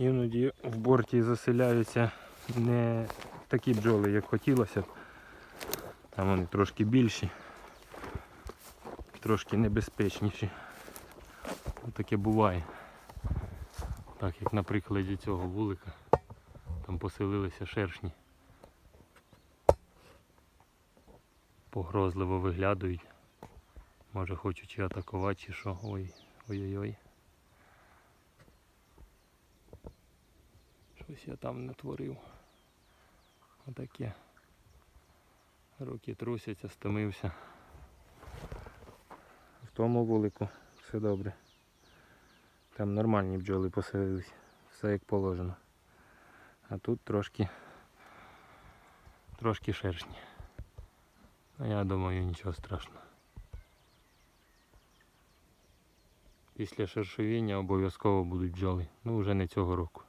Іноді в борті заселяються не такі бджоли, як хотілося. Там вони трошки більші, трошки небезпечніші. Ну, Таке буває. Так як на прикладі цього вулика. Там поселилися шершні. Погрозливо виглядають. Може хочуть чи атакувати, чи що. Ой, ой-ой-ой. Щось я там натворив. Отаке. Руки трусяться, стомився. В тому вулику все добре. Там нормальні бджоли поселились. Все як положено. А тут трошки трошки шершні. Ну я думаю нічого страшного. Після шершовіння обов'язково будуть бджоли. Ну вже не цього року.